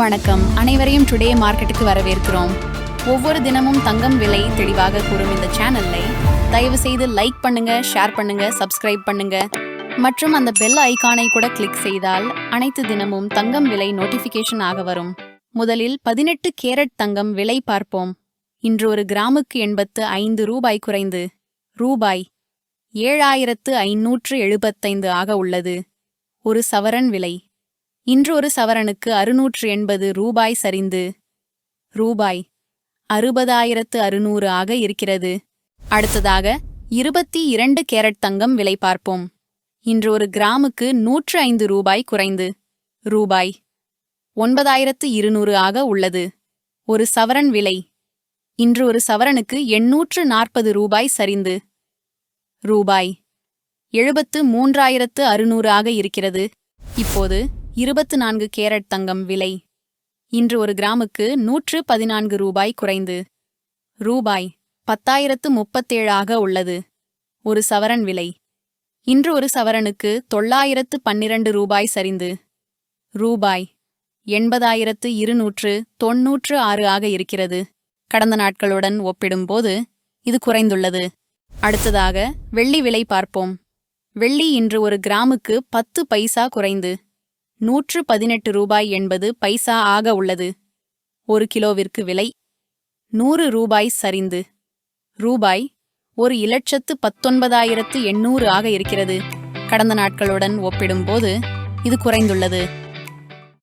வணக்கம். அனைவரையும் டுடே மார்க்கெட்டுக்கு வரவேற்கிறோம். ஒவ்வொரு தினமும் தங்கம் விலை தெளிவாக கூறும் இந்த சேனலை தயவு செய்து லைக் பண்ணுங்க ஷேர் பண்ணுங்க சப்ஸ்கிரைப் பண்ணுங்க. மற்றும் அந்த பெல் ஐகானை கூட கிளிக் செய்தால் அனைத்து தினமும் தங்கம் விலை நோட்டிபிகேஷன் ஆக வரும். முதலில் பதினெட்டு கேரட் தங்கம் விலை பார்ப்போம். இன்று ஒரு கிராமுக்கு எண்பத்து ஐந்து ரூபாய் குறைந்து ரூபாய் ஏழாயிரத்து ஐநூற்று எழுபத்தைந்து ஆக உள்ளது. ஒரு சவரன் விலை. இன்று ஒரு சவரனுக்கு அறுநூற்று எண்பது ரூபாய் சரிந்து. ரூபாய். அறுபதாயிரத்து அறுநூறு ஆக இருக்கிறது. அடுத்ததாக இருபத்தி இரண்டு கேரட் தங்கம் விலை பார்ப்போம். இன்று ஒரு கிராமுக்கு நூற்று ஐந்து ரூபாய் குறைந்து. ரூபாய். ஒன்பதாயிரத்து இருநூறு ஆக உள்ளது. ஒரு சவரன் விலை. இன்று ஒரு சவரனுக்கு எண்ணூற்று நாற்பது ரூபாய் சரிந்து. ரூபாய். எழுபத்து மூன்றாயிரத்து அறுநூறு ஆக இருக்கிறது. இப்போது இருபத்து நான்கு கேரட் தங்கம் விலை. இன்று ஒரு கிராமுக்கு நூற்று பதினான்கு ரூபாய் குறைந்து. ரூபாய் பத்தாயிரத்து முப்பத்தேழு ஆக உள்ளது. ஒரு சவரன் விலை. இன்று ஒரு சவரனுக்கு தொள்ளாயிரத்து பன்னிரண்டு ரூபாய் சரிந்து. ரூபாய் எண்பதாயிரத்து இருநூற்று தொன்னூற்று ஆறு ஆக இருக்கிறது. கடந்த நாட்களுடன் ஒப்பிடும்போது இது குறைந்துள்ளது. அடுத்ததாக வெள்ளி விலை பார்ப்போம். வெள்ளி இன்று ஒரு கிராமுக்கு பத்து பைசா குறைந்து. நூற்று பதினெட்டு ரூபாய் என்பது பைசா ஆக உள்ளது. ஒரு கிலோவிற்கு விலை நூறு ரூபாய் சரிந்து. ரூபாய் ஒரு இலட்சத்து பத்தொன்பதாயிரத்து எண்ணூறு ஆக இருக்கிறது. கடந்த நாட்களுடன் ஒப்பிடும்போது இது குறைந்துள்ளது.